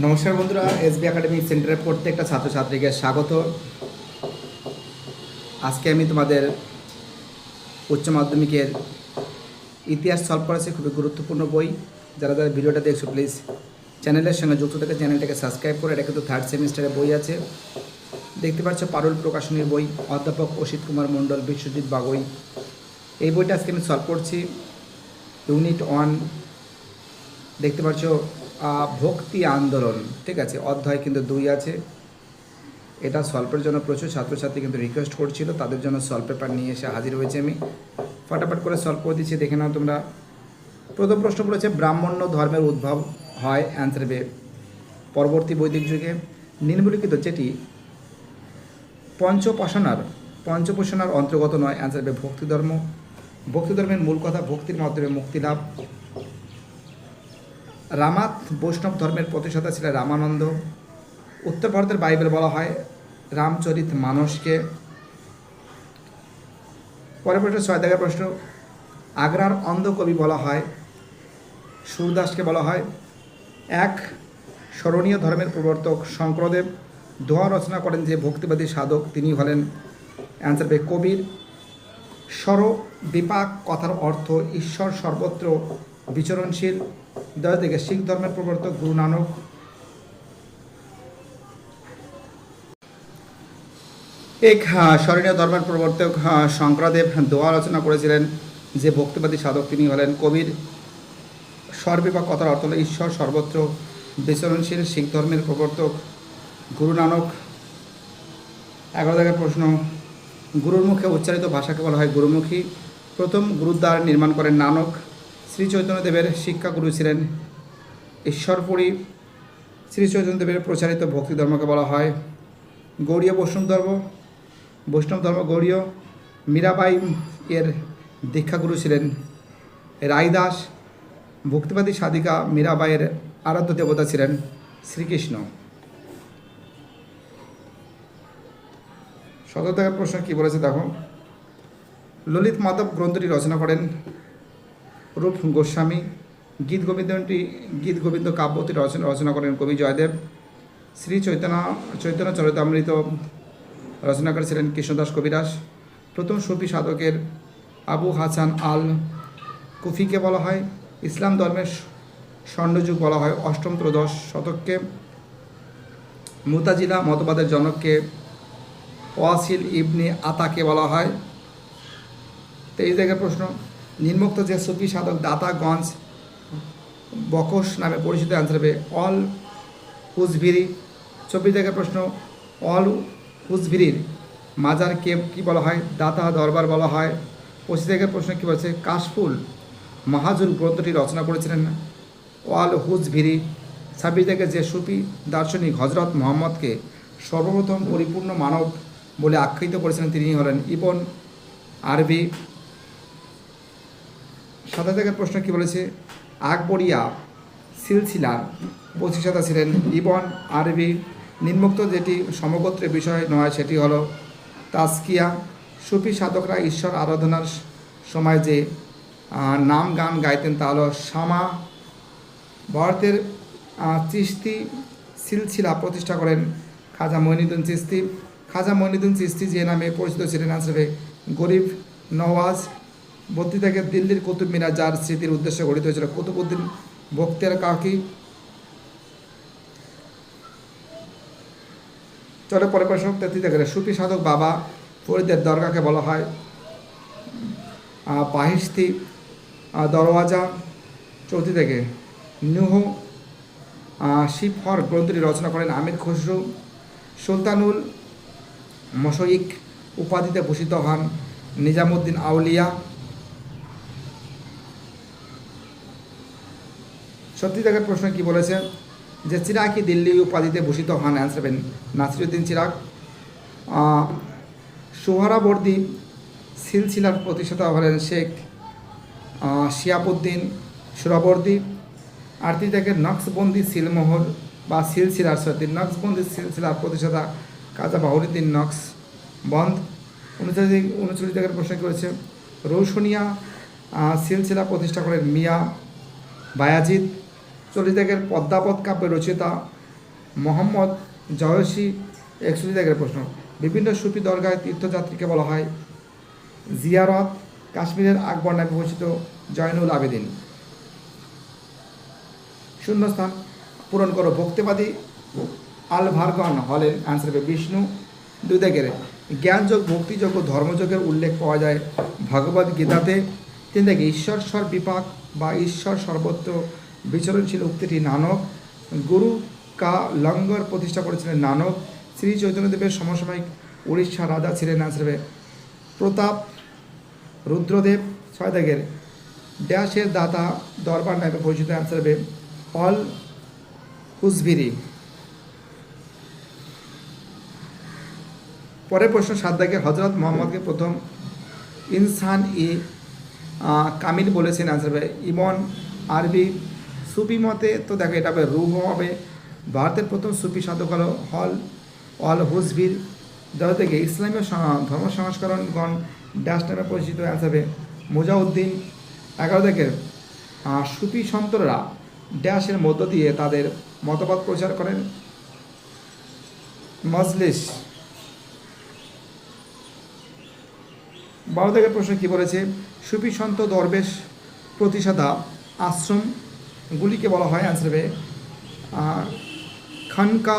নমস্কার বন্ধুরা, SB academy সেন্টারের প্রত্যেকটা ছাত্রছাত্রীকে স্বাগত। আজকে আমি তোমাদের উচ্চ মাধ্যমিকের ইতিহাস সলভ করেছি, খুবই গুরুত্বপূর্ণ বই। যারা যারা ভিডিওটা দেখছ প্লিজ চ্যানেলের সঙ্গে যুক্ত থেকে চ্যানেলটাকে সাবস্ক্রাইব করে এটা কিন্তু থার্ড সেমিস্টারের বই আছে। দেখতে পাচ্ছ পারুল প্রকাশনীর বই, অধ্যাপক অসিত কুমার মণ্ডল, বিশ্বজিৎ বাগৈ এই বইটা আজকে আমি সলভ করছি। ইউনিট ওয়ান দেখতে পাচ্ছ ভক্তি আন্দোলন, ঠিক আছে, অধ্যায় কিন্তু দুই আছে। এটা সলভের জন্য প্রচুর ছাত্রছাত্রী কিন্তু রিকোয়েস্ট করছিল, তাদের জন্য সলভ পেপার নিয়ে এসে হাজির হয়েছে আমি। ফটাফট করে সলভ করে দিচ্ছি, দেখে নাও তোমরা। প্রথম প্রশ্ন বলেছে, ব্রাহ্মণ্য ধর্মের উদ্ভব হয় অ্যান্সার বে পরবর্তী বৈদিক যুগে। নিম্নলিখিত যেটি পঞ্চপাশনার পঞ্চপাশনার অন্তর্গত নয় অ্যান্সার বে ভক্তি ধর্ম ভক্তি ধর্মের মূল কথা ভক্তির মাধ্যমে মুক্তি লাভ। রামাত বৈষ্ণব ধর্মের প্রতিষ্ঠাতা ছিলেন রামানন্দ। উত্তর ভারতের বাইবেল বলা হয় রামচরিত মানসকে পরের প্রশ্ন, ছয় দেখার প্রশ্ন। আগ্রার অন্ধ কবি বলা হয়, সুরদাসকে বলা হয়। এক, স্মরণীয় ধর্মের প্রবর্তক শঙ্করদেব। দোয়া রচনা করেন যে ভক্তিবাদী সাধক তিনি হলেন। অ্যান্সার বে কবির। স্বর বিপাক কথার অর্থ ঈশ্বর সর্বত্র বিচরণশীল। দয়া থেকে শিখ ধর্মের প্রবর্তক গুরু নানক। এক স্মরণীয় ধর্মের প্রবর্তক শঙ্করদেব দোয়া রচনা করেছিলেন। যে ভক্তিবাদী সাধক তিনি হলেন কবির। স্বরবিপাক কথার অর্থ হল ঈশ্বর সর্বত্র বিচরণশীল শিখ ধর্মের প্রবর্তক গুরু নানক। এগারো জায়গার প্রশ্ন, গুরুর মুখে উচ্চারিত ভাষাকে বলা হয় গুরুমুখী। প্রথম গুরুদ্বার নির্মাণ করেন নানক। শ্রী চৈতন্যদেবের শিক্ষাগুরু ছিলেন। ঈশ্বরপুরী শ্রী চৈতন্যদেবের প্রচারিত ভক্তি ধর্মকে বলা হয় গৌড়ীয় বৈষ্ণব ধর্ম। বৈষ্ণব ধর্ম গৌড়ীয় মীরাবাই এর দীক্ষাগুরু ছিলেন রাইদাস ভক্তিবাদী সাধিকা মীরাবাইয়ের আরাধ্য দেবতা ছিলেন শ্রীকৃষ্ণ। সদর প্রশ্ন কী বলেছে দেখো? ললিত মাধব গ্রন্থটি রচনা করেন রূপ গোস্বামী, গীত গোবিন্দটি গীত গোবিন্দ কাব্যটি রচনা রচনা করেন কবি জয়দেব। শ্রী চৈতন্য চৈতন্য চরিতামৃত রচনা করেছিলেন কৃষ্ণদাস কবিরাজ। প্রথম সুফি সাধকের আবু হাসান আল কুফিকে বলা হয়। ইসলাম ধর্মের স্বর্ণযুগ বলা হয় অষ্টম ত্রদশ শতককে। মুতাজিলা মতবাদের জনককে ওয়াসিল ইবনে আতাকে বলা হয়। তেইশ জায়গার প্রশ্ন নিম্নোক্ত যে সুফি সাধক দাতাগঞ্জ বকস নামে পরিচিত অ্যান্সার হবে, অল হুজভিরি। চব্বিশ জায়গার প্রশ্ন, অল হুজভিরির মাজার কে কী বলা হয়? দাতা দরবার বলা হয়। পঁচিশ জায়গার প্রশ্ন কী বলছে? কাশফুল মাহাজুর গ্রন্থটি রচনা করেছিলেন অল হুজভিরি। ছাব্বিশ জায়গায় যে সুফি দার্শনিক হজরত মোহাম্মদকে সর্বপ্রথম পরিপূর্ণ মানব বলে আখ্যায়িত করেছিলেন তিনি হলেন ইবন আরবি। সাদা জায়গার প্রশ্ন কি বলেছে? আকবরিয়া, সিলসিলার প্রতিষ্ঠাতা ছিলেন ইবন আরবি। নিম্মুক্ত যেটি সমগোত্রের বিষয় নয়, সেটি হলো তাস্কিয়া। সুফি সাধকরা ঈশ্বর আরাধনার সময় যে নাম গান গাইতেন তা হলো শামা। ভারতের চিস্তি সিলসিলা প্রতিষ্ঠা করেন খাজা মঈনুদ্দিন চিস্তি খাজা মঈনুদ্দিন চিস্তি যে নামে পরিচিত ছিলেন আসলে গরিব নওয়াজ। থেকে দিল্লির কুতুব মিনার যার স্মৃতির উদ্দেশ্যে গঠিত হয়েছিল কুতুবুদ্দিন বক্তিয়ার কাকি। চলে পরে প্রশ্ন তেত্রিশ থেকে সুফি সাধক বাবা ফরিদের দরগাকে বলা হয়। আহ, দরওয়াজা চৌথি থেকে নুহ শিবহর গ্রন্থটি রচনা করেন আমির খসরু। সুলতানুল মশইক উপাধিতে ভূষিত হন নিজামুদ্দিন আউলিয়া। সত্যি দেখার প্রশ্ন কি বলেছে? যে চিরাকি দিল্লি উপাধিতে ভূষিত হন অ্যান্সার হবেন নাসিরুদ্দিন আহ, সোহরাবর্দী সিলসিলার প্রতিষ্ঠাতা হলেন শেখ শিয়াবুদ্দিন সুরাবর্দী আরতি থেকে নকশবন্দি সিলমোহর বা সিলসিলার সত্যি নকশবন্দি সিলসিলার প্রতিষ্ঠাতা কাজা বাহুরুদ্দিন নকশ বন্ধ উনচল্লিশ উনচল্লিশ জায়গার প্রশ্ন করেছে? রৌশনিয়া সিলসিলা প্রতিষ্ঠা করেন মিয়া বায়াজিদ। চল্লিশ জায়গার পদ্মাবত কাব্যের রচয়িতা মোহাম্মদ জয়সী একষট্টি জায়গার প্রশ্ন। বিভিন্ন সুফি দরগায় তীর্থযাত্রীকে বলা হয় জিয়ারত, কাশ্মীরের আকবর নামে পরিচিত জয়নুল আবেদিন। শূন্যস্থান পূরণ করো ভক্তিবাদী আল ভার্গন হলেন আনসার হবে বিষ্ণু। দুই দেখের জ্ঞানযোগ, ভক্তিযোগ ও ধর্মযোগের উল্লেখ পাওয়া যায় ভগবদ গীতাতে তিন দেখে ঈশ্বর স্বর বিপাক বা ঈশ্বর সর্বত্র বিচরণশীল উক্তিটি, নানক, গুরু কা লঙ্গর প্রতিষ্ঠা করেছিলেন নানক, শ্রী চৈতন্যদেবের সমসাময়িক উড়িষ্যা রাজা ছিলেন হবে প্রতাপ রুদ্রদেব ছয় দাগের ড্যাশের দাতা দরবার নামে পরিচিত হবে অল হুসভিরি পরের প্রশ্ন দাগের হজরত মোহাম্মদকে প্রথম ইনসান ই কামিল বলেছেন আনসার ইমন আরবি সুফি মতে, তো দেখো এটা হবে রুহ হবে। ভারতের প্রথম সুফি সাধক হল হল অল হুসভির দশ থেকে ইসলামীয় ধর্ম সংস্করণগণ ড্যাশ নামে পরিচিত হবে মুজাউদ্দিন। এগারো থেকে সুফি সন্তরা ড্যাশের মধ্য দিয়ে তাদের মতবাদ প্রচার করেন। মজলিস। বারো থেকে প্রশ্ন কী বলেছে? সুফি সন্ত দরবেশ প্রতিসাদা আশ্রমগুলিকে বলা হয় আনসার হবে খানকা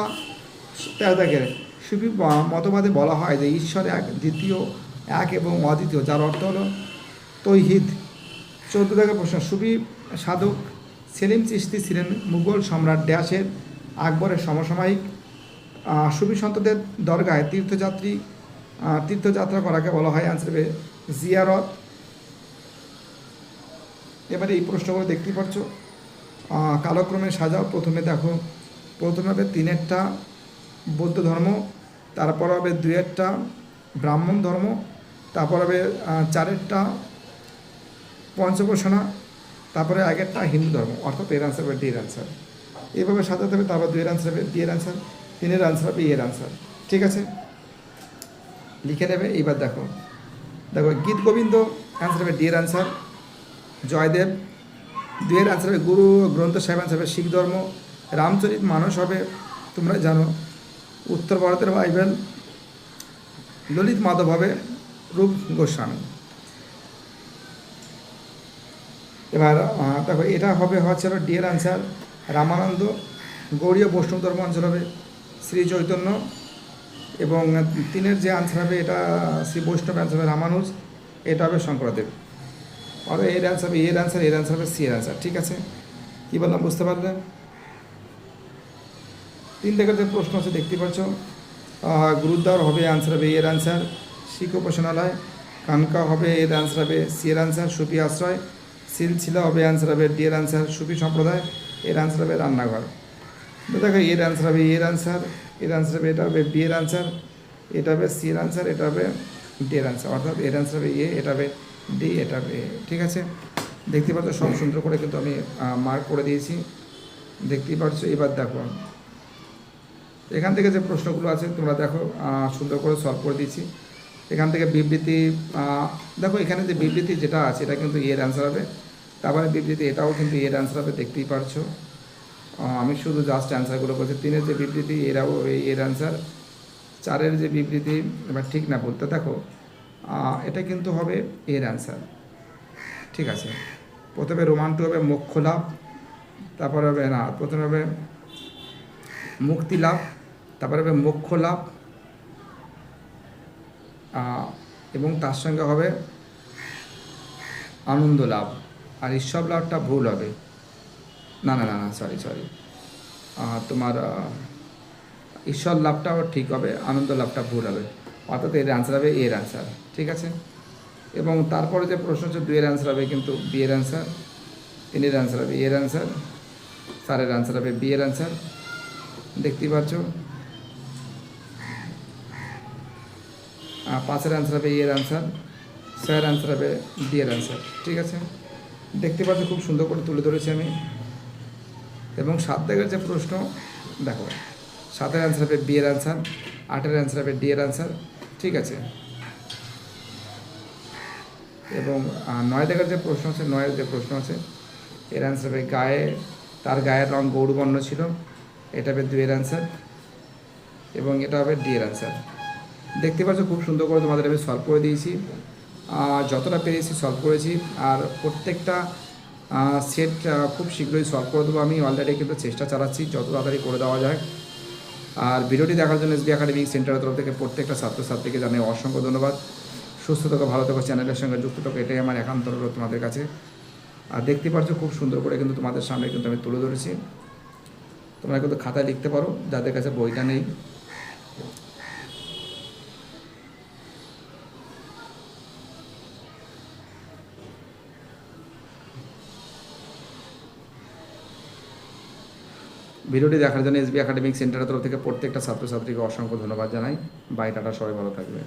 থেকে সুফি মতবাদে বলা হয় যে ঈশ্বর এক, দ্বিতীয়, এক এবং অদ্বিতীয়, যার অর্থ হল তৈহিদ। চৌদ্দ থেকে প্রশ্ন, সুফি সাধক সেলিম চিস্তি ছিলেন মুঘল সম্রাট ড্যাশের আকবরের সমসাময়িক সুফি সন্তদের দরগায় তীর্থযাত্রী তীর্থযাত্রা করাকে বলা হয় আনসার হবে জিয়ারত। এবারে এই প্রশ্নগুলো দেখতে পাচ্ছ। কালক্রমে সাজাও। প্রথমে দেখো, প্রথমে হবে তিনেরটা বৌদ্ধ ধর্ম, তারপর হবে দুয়েরটা ব্রাহ্মণ ধর্ম, তারপর হবে চারেরটা পঞ্চকোষণা তারপরে আগেরটা হিন্দু ধর্ম। অর্থাৎ এর আনসার হবে ডি আনসার এইভাবে সাজাতে হবে, তারপর দুইয়ের আনসার হবে ডি এর আনসার তিনের আনসার হবে এর আনসার ঠিক আছে? লিখে নেবে, এইবার দেখো। দেখো, গীত গোবিন্দ অ্যান্সার হবে ডি এর আনসার জয়দেব দুইয়ের আনসার হবে গুরু, গ্রন্থ, সাহেব আনসার হবে শিখ ধর্ম, রামচরিত মানুষ হবে, তোমরা জানো। উত্তর ভারতের বাইবেল ললিত মাধব হবে, রূপ গোস্বামী। এবার দেখো এটা হবে, হচ্ছে হলো ডি আনসার রামানন্দ, গৌরীয় বৈষ্ণব ধর্ম অঞ্চল হবে শ্রী চৈতন্য এবং তিনের যে আনসার হবে, এটা শ্রী বৈষ্ণব অ্যান্সার হবে রামানুজ, এটা হবে শঙ্করদেব। অর্থাৎ এর অ্যান্সার হবে এর অ্যান্সার এর অ্যান্সার হবে, সি এর অ্যান্সার ঠিক আছে? কী বললাম, বুঝতে পারলেন? তিন থেকে যে প্রশ্ন আছে, দেখতে পাচ্ছ। গুরুদ্বার হবে আনসার হবে এর অ্যান্সার শিখ উপাসনালয়। কানকা হবে এর অ্যান্সার হবে সি এর অ্যান্সার সুফি আশ্রয়। সিলসিলা হবে অ্যান্সার হবে ডি এর অ্যান্সার সুফি সম্প্রদায়। এর অ্যান্সার হবে রান্নাঘর। দেখো এর অ্যান্সার হবে এর অ্যান্সার এর অ্যান্সার হবে, এটা হবে বি এর অ্যান্সার এটা হবে সি এর অ্যান্সার এটা হবে ডি এর অ্যান্সার অর্থাৎ এর অ্যান্সার হবে এ এটা হবে ডি, এটা এ, ঠিক আছে? দেখতে পাচ্ছ, সব সুন্দর করে কিন্তু আমি মার্ক করে দিয়েছি। দেখতেই পাচ্ছ, এবার দেখো। এখান থেকে যে প্রশ্নগুলো আছে, তোমরা দেখো সুন্দর করে সলভ করে দিয়েছি। এখান থেকে বিবৃতি দেখো, এখানে যে বিবৃতি যেটা আছে, এটা কিন্তু এর অ্যান্সার হবে। তারপরে বিবৃতি, এটাও কিন্তু এর অ্যান্সার হবে, দেখতেই পারছ। আমি শুধু জাস্ট অ্যান্সারগুলো বলছি। তিনের যে বিবৃতি, এরাও এর অ্যান্সার চারের যে বিবৃতি, এবার ঠিক না বলতে, দেখো। এটা কিন্তু হবে এর অ্যান্সার ঠিক আছে। প্রথমে রোমান্টু হবে মোক্ষ লাভ, তারপরে হবে না, প্রথমে হবে মুক্তি লাভ, তারপরে হবে মোক্ষ লাভ এবং তার সঙ্গে হবে আনন্দ লাভ। আর ঈশ্বর লাভটা ভুল হবে। না না না না সরি সরি তোমার ঈশ্বর লাভটাও ঠিক হবে, আনন্দ লাভটা ভুল হবে। অর্থাৎ এর অ্যান্সার হবে এর অ্যান্সার ঠিক আছে? এবং তারপরে যে প্রশ্ন হচ্ছে দুইয়ের অ্যান্সার হবে কিন্তু বি এর অ্যান্সার তিনের অ্যান্সার হবে এর অ্যান্সার চারের অ্যান্সার হবে বি এর অ্যান্সার দেখতেই পাচ্ছ? পাঁচের অ্যান্সার হবে এর অ্যান্সার ছয়ের অ্যান্সার হবে ডি এর অ্যান্সার ঠিক আছে? দেখতে পাচ্ছ, খুব সুন্দর করে তুলে ধরেছি আমি। এবং সাত দাগের যে প্রশ্ন, দেখো সাতের অ্যান্সার হবে বি এর অ্যান্সার আটের অ্যান্সার হবে ডি এর অ্যান্সার ঠিক আছে? এবং নয় দাগের যে প্রশ্ন আছে, নয়ের যে প্রশ্ন আছে, এর অ্যান্সার হবে গায়ে, তার গায়ের রং গৌরবর্ণ ছিল, এটা হবে দুইয়ের অ্যান্সার এবং এটা হবে ডি এর অ্যান্সার দেখতে পাচ্ছ, খুব সুন্দর করে তোমাদের আমি সলভ করে দিয়েছি। যতটা পেরেছি সলভ করেছি, আর প্রত্যেকটা সেট খুব শীঘ্রই সলভ করে দেবো আমি। অলরেডি কিন্তু চেষ্টা চালাচ্ছি, যত তাড়াতাড়ি করে দেওয়া যায়। আর ভিডিওটি দেখার জন্য এসবি একাডেমিক সেন্টারের তরফ থেকে প্রত্যেকটা ছাত্রছাত্রীকে জানাই অসংখ্য ধন্যবাদ। সুস্থ থাকো, ভালো থাকো, চ্যানেলের সঙ্গে যুক্ত থাকো, এটাই আমার একান্ত অনুরোধ তোমাদের কাছে। আর দেখতে পাচ্ছ খুব সুন্দর করে কিন্তু তোমাদের সামনে কিন্তু আমি তুলে ধরেছি। তোমরা কিন্তু খাতায় লিখতে পারো, যাদের কাছে বইটা নেই। ভিডিওটি দেখার জন্য এসবি একাডেমিক সেন্টারের তরফ থেকে প্রত্যেকটা ছাত্রছাত্রীকে অসংখ্য ধন্যবাদ জানাই। বাই টাটা, সবাই ভালো থাকবে